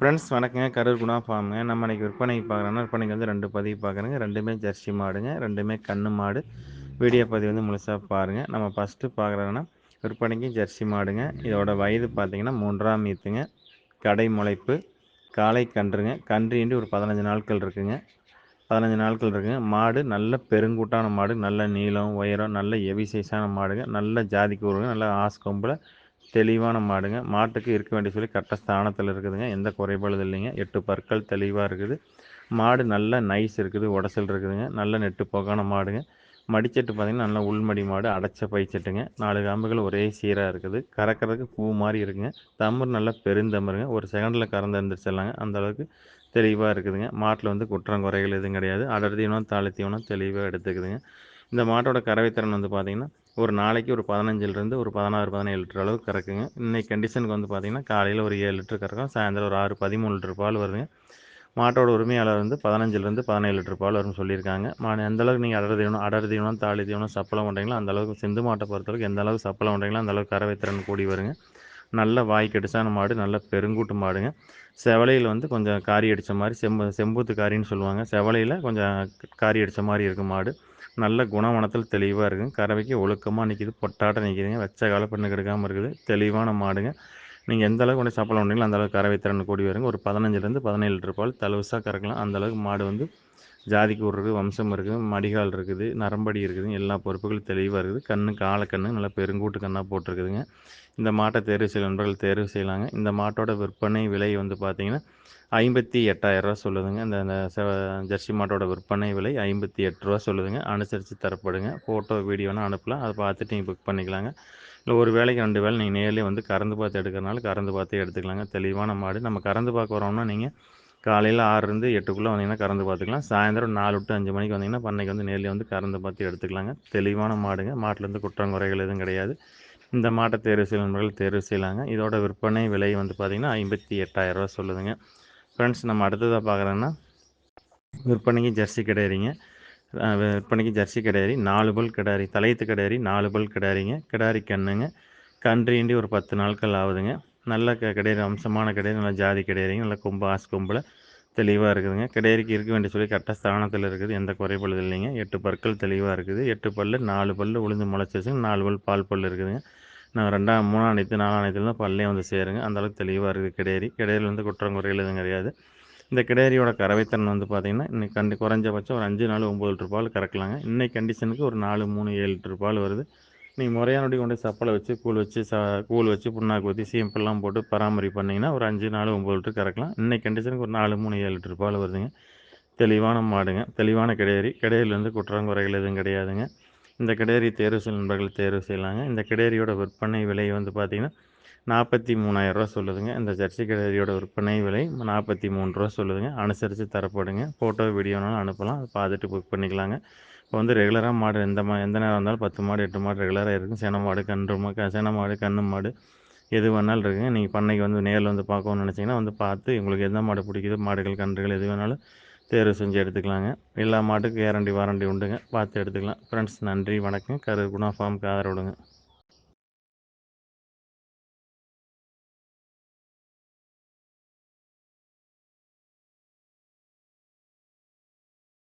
Friends வணக்கங்க. கரூர் குணா ஃபார்முங்க. நம்ம இன்றைக்கி விற்பனைக்கு பார்க்குறோன்னா விற்பனைக்கு வந்து ரெண்டு பதிவு பார்க்குறேங்க. ரெண்டுமே ஜெர்சி மாடுங்க. ரெண்டுமே கண்ணு மாடு. வீடியோ பதிவு வந்து முழுசாக பாருங்கள் நம்ம ஃபஸ்ட்டு பார்க்குறோன்னா விற்பனைக்கு ஜெர்சி மாடுங்க. இதோட வயது பார்த்திங்கன்னா மூன்றாம் ஈத்துங்க கடை முளைப்பு. காலை கன்றுங்க. கன்றுண்டி ஒரு பதினஞ்சு நாட்கள் இருக்குங்க. பதினஞ்சு நாட்கள் இருக்குங்க. மாடு நல்ல பெருங்கூட்டான மாடு. நல்ல நீளம் உயரம் நல்ல எவிசைஸான சைஸான மாடுங்க. நல்ல ஜாதிக்கு வருங்க நல்ல ஆஸ் கொம்பில் தெளிவான மாடுங்க மாட்டுக்கு இருக்க வேண்டிய சொல்லி கரெக்டாக ஸ்தானத்தில் இருக்குதுங்க. எந்த குறைபாடு இல்லைங்க. எட்டு பற்கள் தெளிவாக இருக்குது. மாடு நல்ல நைஸ் இருக்குது. உடசல் இருக்குதுங்க. நல்ல நெட்டு போக்கான மாடுங்க. மடிச்சட்டு பார்த்திங்கன்னா நல்ல உள்மடி மாடு அடைச்ச பைச்சட்டுங்க. நாலு காம்புகள் ஒரே சீராக இருக்குது. கறக்கிறதுக்கு பூ மாதிரி இருக்குங்க. தம்பர் நல்லா பெருந்தம்பருங்க ஒரு செகண்டில் கறந்து எழுந்திரிச்சிடலாங்க அந்தளவுக்கு தெளிவாக இருக்குதுங்க. மாட்டில் வந்து குற்றம் குறைகள் எதுவும் கிடையாது. அடர் தீவனம் தெளிவாக எடுத்துக்குதுங்க. இந்த மாட்டோட கறவைத்திறன் வந்து பார்த்திங்கன்னா ஒரு நாளைக்கு ஒரு பதினஞ்சுலேருந்து ஒரு பதினாறு பதினேழு லிட்டர் அளவுக்கு கறக்குங்க. இன்றைக்கி கண்டிஷனுக்கு வந்து பார்த்திங்கன்னா காலையில் ஒரு ஏழு லிட்டர் கறக்கும். சாயந்தரம் ஒரு ஆறு பதிமூணு லிட்டர் பால் வருதுங்க. மாட்டோட உரிமையாளர் வந்து பதினஞ்சுலேருந்து பதினேழு லிட்டர் பால் வரும்னு சொல்லியிருக்காங்க. மா எந்தளவுக்கு நீங்கள் அடர் தீவனம் அடர் தீவனம் தாலி தீவனம் சப்பளம் பண்ணுறீங்களோ அந்தளவுக்கு சிந்து மாட்டை பொறுத்தளவுக்கு எந்த அளவுக்கு சப்பளம் பண்ணுறீங்களோ அந்தளவுக்கு கறவை திறன் கூடி வருங்க. நல்ல வாய் கெடுசான மாடு நல்ல பெருங்கூட்டு மாடுங்க செவலையில் வந்து கொஞ்சம் காரி அடித்த மாதிரி செம்பு செம்பூத்து காரின்னு சொல்லுவாங்க. செவலையில் கொஞ்சம் காரி அடித்த மாதிரி இருக்கும் மாடு நல்ல குணவனத்தில் தெளிவாக இருக்குங்க. கறவைக்கு ஒழுக்கமாக நிற்கிது பொட்டாட்டம் நிற்கிதுங்க வெச்ச கால பெண்ணு கெடுக்காமல் இருக்குது. தெளிவான மாடுங்க. நீங்கள் எந்த அளவுக்கு கொண்டு சாப்பிட முடியுங்களோ அந்த அளவுக்கு கறவை திறன் கூடி வருங்க. ஒரு பதினஞ்சுலேருந்து பதினேழு லிட்டர் பால் தலவுசாக கறக்கலாம். அந்தளவுக்கு மாடு வந்து ஜாதிக்கு இருக்குது வம்சம் இருக்குது மடிகால் இருக்குது நரம்படி இருக்குது எல்லா பொறுப்புகளும் தெளிவாக இருக்குது. கண்ணு காலக்கண்ணு நல்லா பெருங்கூட்டு கண்ணாக போட்டிருக்குதுங்க. இந்த மாட்டை தேர்வு செய்ய நண்பர்கள் தேர்வு செய்யலாங்க. இந்த மாட்டோட விற்பனை விலை வந்து பார்த்திங்கன்னா ஐம்பத்தி எட்டாயிரரூவா சொல்லுதுங்க. இந்த ஜெர்சி மாட்டோட விற்பனை விலை ஐம்பத்தி எட்டு ரூபா சொல்லுதுங்க. அனுசரித்து தரப்படுங்க. ஃபோட்டோ வீடியோனா அனுப்பலாம். அதை பார்த்துட்டு நீங்கள் புக் பண்ணிக்கலாங்க. இல்லை ஒரு வேலைக்கு ரெண்டு வேலை நீங்கள் நேர்லேயே வந்து கறந்து பார்த்து எடுக்கிறனால கறந்து பார்த்து எடுத்துக்கலாங்க. தெளிவான மாடு. நம்ம கறந்து பார்க்க வரோம்னா நீங்கள் காலையில் ஆறுலேருந்து எட்டுக்குள்ளே வந்தீங்கன்னா கறந்து பார்த்துக்கலாம். சாயந்தரம் நாலு டு அஞ்சு மணிக்கு வந்தீங்கன்னா பண்ணைக்கு வந்து நேரில் வந்து கறந்து பார்த்து எடுத்துக்கலாங்க. தெளிவான மாடுங்க. மாட்டிலேருந்து குற்றம் குறைகள் எதுவும் கிடையாது. இந்த மாட்டை தேர்வு செய்யும் நண்பர்கள் தேர்வு செய்யலாங்க. இதோட விற்பனை விலை வந்து பார்த்திங்கன்னா ஐம்பத்தி எட்டாயிரரூவா சொல்லுதுங்க. ஃப்ரெண்ட்ஸ் நம்ம அடுத்ததாக பார்க்குறோன்னா விற்பனைக்கு ஜெர்சி கிடையாதுங்க விற்பனைக்கு ஜெர்சி கிடையாது நாலு பல் கிடாரி தலையத்து கிடாரி நாலு பல் கிடாரிங்க. கிடாரி கண்ணுங்க. கன்றுண்டி ஒரு பத்து நாட்கள் ஆகுதுங்க. நல்ல க கிடையாது அம்சமான கிடையாது நல்ல ஜாதி கிடையாதுங்க. நல்ல கொம்பு ஆசு கொம்பில் தெளிவாக இருக்குதுங்க. கிடையாதுக்கு இருக்க வேண்டிய சொல்லி கரெக்டாக ஸ்தானத்தில் இருக்குது. எந்த குறைபாடு இல்லைங்க. எட்டு பற்கள் தெளிவாக இருக்குது. எட்டு பல் நாலு பல் உளுந்து முளைச்சிச்சுங்க நாலு பல் பால் பல் இருக்குதுங்க. நான் ரெண்டாம் மூணாம் அனைத்து நாலாம் அனைத்துல தான் பல்லே வந்து சேருங்க. அந்தளவுக்கு தெளிவாக இருக்குது. கிடேரி கிடேரியில் வந்து குற்றம் குறைகள் எதுவும் கிடையாது. இந்த கிடேரியோட கறவைத்தன் வந்து பார்த்திங்கன்னா இன்றைக்கி கண்டு குறைஞ்சபட்சம் ஒரு அஞ்சு நாலு ஒம்பது லிட்டர் பால் கறக்கலாங்க. இன்னைக்கு கண்டிஷனுக்கு ஒரு நாலு மூணு ஏழு லிட்டர் பால் வருது. நீங்கள் முறையானபடி கொண்டு சப்பலை வச்சு கூழ் வச்சு ச கூழ் வச்சு புண்ணாக்கு ஊற்றி சீம்பெல்லாம் போட்டு பராமரிப்பு பண்ணிங்கன்னா ஒரு அஞ்சு நாலு ஒம்பது லிட்டர் கறக்கலாம். இன்னைக்கு கண்டிஷனுக்கு ஒரு நாலு மூணு ஏழு லிட்டர் பால் வருதுங்க. தெளிவான மாடுங்க. தெளிவான கிடேரி கிடையிலேருந்து குற்றம் குறைகள் எதுவும் கிடையாதுங்க. இந்த கிடேரி தேர்வு செய்ய நண்பர்கள் தேர்வு செய்யலாங்க. இந்த கிடேரியோட விற்பனை விலை வந்து பார்த்திங்கன்னா நாற்பத்தி மூணாயிரரூவா சொல்லுதுங்க. இந்த ஜெர்சி கிடேரியோட விற்பனை விலை நாற்பத்தி மூணு ரூபா சொல்லுதுங்க. அனுசரித்து தரப்படுங்க. ஃபோட்டோ வீடியோனாலும் அனுப்பலாம். அதை பார்த்துட்டு புக் பண்ணிக்கலாங்க. இப்போ வந்து ரெகுலராக மாடு எந்த மா எந்த நேரம் இருந்தாலும் பத்து மாடு எட்டு மாடு ரெகுலராக இருக்கும். சேன மாடு கன்று மா சேன மாடு கன்று மாடு எது வேணாலும் இருக்குங்க. நீங்கள் பண்ணைக்கு வந்து நேரில் வந்து பார்க்கணும்னு நினச்சிங்கன்னா வந்து பார்த்து உங்களுக்கு எந்த மாடு பிடிக்குதோ மாடுகள் கன்றுகள் எது வேணாலும் தேர்வு செஞ்சு எடுத்துக்கலாங்க. எல்லா மாட்டுக்கும் கேரண்டி வாரண்டி உண்டுங்க. பார்த்து எடுத்துக்கலாம். ஃப்ரெண்ட்ஸ் நன்றி வணக்கம். கரு குணா ஃபார்முக்கு ஆதரவு விடுங்க